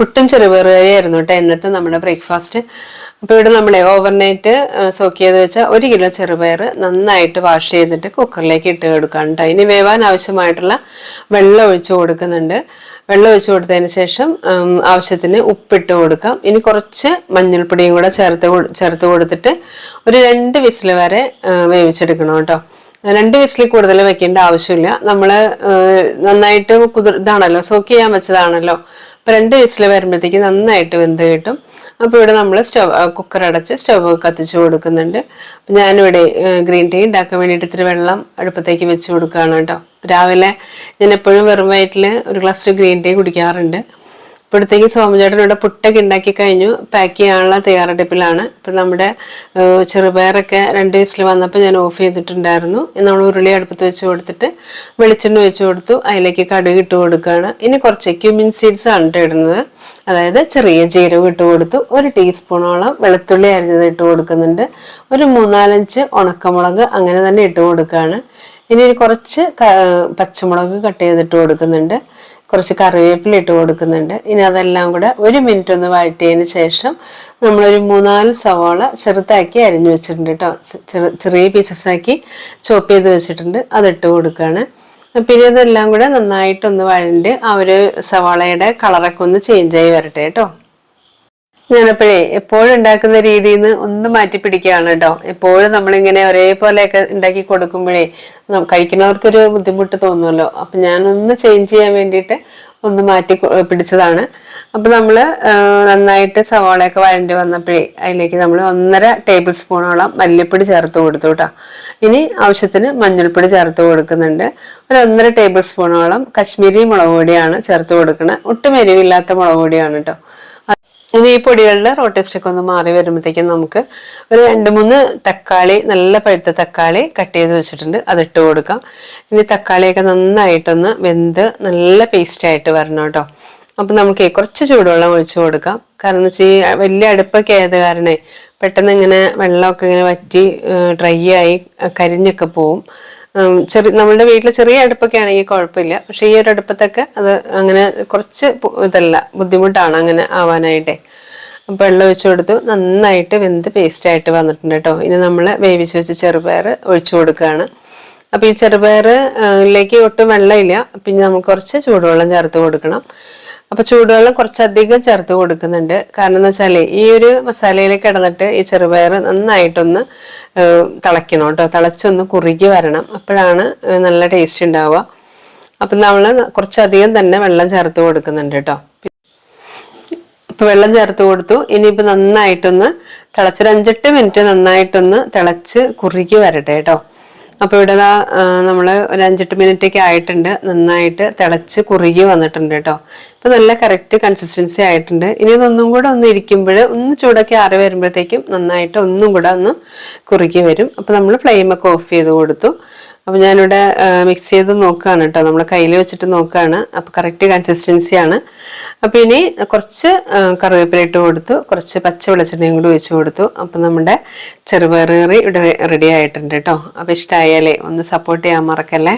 പുട്ടും ചെറുപയറുകറിയായിരുന്നു കേട്ടോ. ഇന്നത്തെ നമ്മുടെ ബ്രേക്ക്ഫാസ്റ്റ് അപ്പോൾ ഇവിടെ നമ്മളെ ഓവർനൈറ്റ് സോക്ക് ചെയ്ത് വെച്ച ഒരു കിലോ ചെറുപയർ നന്നായിട്ട് വാഷ് ചെയ്തിട്ട് കുക്കറിലേക്ക് ഇട്ട് കൊടുക്കാം കേട്ടോ. ഇനി വേവാൻ ആവശ്യമായിട്ടുള്ള വെള്ളം ഒഴിച്ച് കൊടുക്കുന്നുണ്ട്. വെള്ളം ഒഴിച്ച് കൊടുത്തതിന് ശേഷം ആവശ്യത്തിന് ഉപ്പിട്ട് കൊടുക്കാം. ഇനി കുറച്ച് മഞ്ഞൾപ്പൊടിയും കൂടെ ചേർത്ത് ചേർത്ത് കൊടുത്തിട്ട് ഒരു രണ്ട് വിസിൽ വരെ വേവിച്ചെടുക്കണം കേട്ടോ. രണ്ട് വിസിലിൽ കൂടുതൽ വെക്കേണ്ട ആവശ്യമില്ല. നമ്മൾ നന്നായിട്ട് കുതിർ ഇതാണല്ലോ സോക്ക് ചെയ്യാൻ വെച്ചതാണല്ലോ. അപ്പൊ രണ്ട് വിസിൽ വരുമ്പോഴത്തേക്ക് നന്നായിട്ട് വെന്ത് കിട്ടും. അപ്പോൾ ഇവിടെ നമ്മൾ സ്റ്റവ് കുക്കർ അടച്ച് സ്റ്റവ് കത്തിച്ച് കൊടുക്കുന്നുണ്ട്. അപ്പം ഞാനിവിടെ ഗ്രീൻ ടീ ഉണ്ടാക്കാൻ വേണ്ടിയിട്ട് ഇത്തിരി വെള്ളം അടുപ്പത്തേക്ക് വെച്ച് കൊടുക്കുകയാണ് കേട്ടോ. രാവിലെ ഞാൻ എപ്പോഴും വെറും വയറ്റിൽ ഒരു ഗ്ലാസ് ഗ്രീൻ ടീ കുടിക്കാറുണ്ട്. ഇപ്പോഴത്തേക്ക് സോമചേട്ടൻ ഇവിടെ പുട്ടൊക്കെ ഉണ്ടാക്കി കഴിഞ്ഞു. പാക്ക് ചെയ്യാനുള്ള തയ്യാറെടുപ്പിലാണ്. ഇപ്പം നമ്മുടെ ചെറുപയറൊക്കെ രണ്ട് വിസിൽ വന്നപ്പോൾ ഞാൻ ഓഫ് ചെയ്തിട്ടുണ്ടായിരുന്നു. നമ്മൾ ഉരുളി അടുപ്പത്ത് വെച്ച് കൊടുത്തിട്ട് വെളിച്ചെണ്ണ വെച്ച് കൊടുത്തു. അതിലേക്ക് കടുക് ഇട്ട് കൊടുക്കുകയാണ്. ഇനി കുറച്ച് ക്യൂമിൻ സീഡ്സ് ആണ് ഇടുന്നത്. അതായത് ചെറിയ ജീരകം ഇട്ട് കൊടുത്തു. ഒരു ടീസ്പൂണോളം വെളുത്തുള്ളി അരിഞ്ഞത് ഇട്ട് കൊടുക്കുന്നുണ്ട്. ഒരു മൂന്നാലഞ്ച് ഉണക്കമുളക് അങ്ങനെ തന്നെ ഇട്ട് കൊടുക്കുകയാണ്. ഇനി കുറച്ച് പച്ചമുളക് കട്ട് ചെയ്തിട്ട് കൊടുക്കുന്നുണ്ട്. കുറച്ച് കറിവേപ്പില ഇട്ട് കൊടുക്കുന്നുണ്ട്. ഇനി അതെല്ലാം കൂടെ ഒരു മിനിറ്റ് ഒന്ന് വഴറ്റിയതിന് ശേഷം നമ്മളൊരു മൂന്നാൽ സവാള ചെറുതാക്കി അരിഞ്ഞു വെച്ചിട്ടുണ്ട് കേട്ടോ ചെറിയ പീസസ് ആക്കി ചോപ്പ് ചെയ്ത് വെച്ചിട്ടുണ്ട്. അതിട്ട് കൊടുക്കുകയാണ് പിന്നെ ഇതെല്ലാം കൂടെ നന്നായിട്ടൊന്ന് വഴണ്ട് ആ ഒരു സവാളയുടെ കളറൊക്കെ ഒന്ന് ചേഞ്ച് ആയി വരട്ടെ കേട്ടോ ഞാനപ്പോഴേ എപ്പോഴും ഉണ്ടാക്കുന്ന രീതിയിൽ നിന്ന് ഒന്ന് മാറ്റി പിടിക്കുകയാണ് കേട്ടോ എപ്പോഴും നമ്മളിങ്ങനെ ഒരേപോലെയൊക്കെ ഉണ്ടാക്കി കൊടുക്കുമ്പോഴേ കഴിക്കുന്നവർക്കൊരു ബുദ്ധിമുട്ട് തോന്നുമല്ലോ അപ്പം ഞാനൊന്ന് ചേഞ്ച് ചെയ്യാൻ വേണ്ടിയിട്ട് ഒന്ന് മാറ്റി പിടിച്ചതാണ്. അപ്പം നമ്മൾ നന്നായിട്ട് സവാളയൊക്കെ വഴണ്ടി വന്നപ്പോഴേ അതിലേക്ക് നമ്മൾ ഒന്നര ടേബിൾ സ്പൂണോളം മല്ലിപ്പൊടി ചേർത്ത് കൊടുത്തു കേട്ടോ ഇനി ആവശ്യത്തിന് മഞ്ഞൾപ്പൊടി ചേർത്ത് കൊടുക്കുന്നുണ്ട്. ഒരു ഒന്നര ടേബിൾ സ്പൂണോളം കശ്മീരി മുളക് പൊടിയാണ് ചേർത്ത് കൊടുക്കുന്നത് ഒട്ടും എരിവില്ലാത്ത മുളക് പൊടിയാണ് കേട്ടോ ഇനി ഈ പൊടികളുടെ റോ ടേസ്റ്റ് ഒക്കെ ഒന്ന് മാറി വരുമ്പോഴത്തേക്കും നമുക്ക് ഒരു രണ്ട് മൂന്ന് തക്കാളി നല്ല പഴുത്ത തക്കാളി കട്ട് ചെയ്ത് വെച്ചിട്ടുണ്ട്. അതിട്ട് കൊടുക്കാം. ഇനി തക്കാളിയൊക്കെ നന്നായിട്ടൊന്ന് വെന്ത് നല്ല പേസ്റ്റ് ആയിട്ട് വരണം കേട്ടോ. അപ്പം നമുക്ക് കുറച്ച് ചൂടുവെള്ളം ഒഴിച്ചു കൊടുക്കാം. കാരണം എന്ന് വെച്ചാൽ വലിയ അടുപ്പൊക്കെ ആയത് കാരണേ പെട്ടെന്ന് ഇങ്ങനെ വെള്ളമൊക്കെ ഇങ്ങനെ വറ്റി ഡ്രൈ ആയി കരിഞ്ഞൊക്കെ പോവും. ചെറിയ നമ്മളുടെ വീട്ടിൽ ചെറിയ അടുപ്പൊക്കെ ആണെങ്കിൽ കുഴപ്പമില്ല പക്ഷെ ഈ ഒരു അടുപ്പത്തൊക്കെ അത് അങ്ങനെ കുറച്ച് ഇതല്ല ബുദ്ധിമുട്ടാണ് അങ്ങനെ ആവാനായിട്ടേ. അപ്പം വെള്ളം ഒഴിച്ചു കൊടുത്തു. നന്നായിട്ട് വെന്ത് പേസ്റ്റ് ആയിട്ട് വന്നിട്ടുണ്ട് കേട്ടോ ഇനി നമ്മൾ വേവിച്ച് വെച്ച് ചെറുപയർ ഒഴിച്ചു കൊടുക്കുകയാണ് അപ്പം ഈ ചെറുപയറിലേക്ക് ഒട്ടും വെള്ളമില്ല. പിന്നെ നമുക്ക് കുറച്ച് ചൂടുവെള്ളം ചേർത്ത് കൊടുക്കണം. അപ്പൊ ചൂടുവെള്ളം കുറച്ചധികം ചേർത്ത് കൊടുക്കുന്നുണ്ട്. കാരണം എന്ന് വെച്ചാൽ ഈ ഒരു മസാലയിലേക്ക് കിടന്നിട്ട് ഈ ചെറുപയർ നന്നായിട്ടൊന്ന് തിളയ്ക്കണം കേട്ടോ. തിളച്ചൊന്ന് കുറുകി വരണം. അപ്പോഴാണ് നല്ല ടേസ്റ്റ് ഉണ്ടാവുക. അപ്പം നമ്മൾ കുറച്ചധികം തന്നെ വെള്ളം ചേർത്ത് കൊടുക്കുന്നുണ്ട് കേട്ടോ. ഇപ്പൊ വെള്ളം ചേർത്ത് കൊടുത്തു. ഇനിയിപ്പോ നന്നായിട്ടൊന്ന് തിളച്ചൊരു അഞ്ചെട്ട് മിനിറ്റ് നന്നായിട്ടൊന്ന് തിളച്ച് കുറുകി വരട്ടെ കേട്ടോ. അപ്പൊ ഇവിടെ നമ്മൾ ഒരു അഞ്ചെട്ട് മിനിറ്റ് ഒക്കെ ആയിട്ടുണ്ട്. നന്നായിട്ട് തിളച്ച് കുറുകി വന്നിട്ടുണ്ട് കേട്ടോ. ഇപ്പൊ നല്ല കറക്റ്റ് കൺസിസ്റ്റൻസി ആയിട്ടുണ്ട്. ഇനി ഇതൊന്നും കൂടെ ഒന്ന് ഇരിക്കുമ്പോൾ ഒന്ന് ചൂടൊക്കെ ആറി വരുമ്പോഴത്തേക്കും നന്നായിട്ട് ഒന്നും കൂടെ ഒന്ന് കുറുകി വരും. അപ്പൊ നമ്മൾ ഫ്ലെയിമൊക്കെ ഓഫ് ചെയ്ത് കൊടുത്തു. അപ്പൊ ഞാനിവിടെ മിക്സ് ചെയ്ത് നോക്കുകയാണ് കേട്ടോ നമ്മൾ കയ്യിൽ വെച്ചിട്ട് നോക്കുകയാണ് അപ്പോൾ കറക്റ്റ് കൺസിസ്റ്റൻസി ആണ്. അപ്പൊ ഇനി കുറച്ച് കറിവേപ്പില ഇട്ട് കൊടുത്തു. കുറച്ച് പച്ച വെളിച്ചെണ്ണയും കൂടി ഒഴിച്ച് കൊടുത്തു. അപ്പോൾ നമ്മുടെ ചെറുപയർ കറി ഇവിടെ റെഡി ആയിട്ടുണ്ട് കേട്ടോ അപ്പൊ ഇഷ്ടമായാലേ ഒന്ന് സപ്പോർട്ട് ചെയ്യാൻ മറക്കല്ലേ?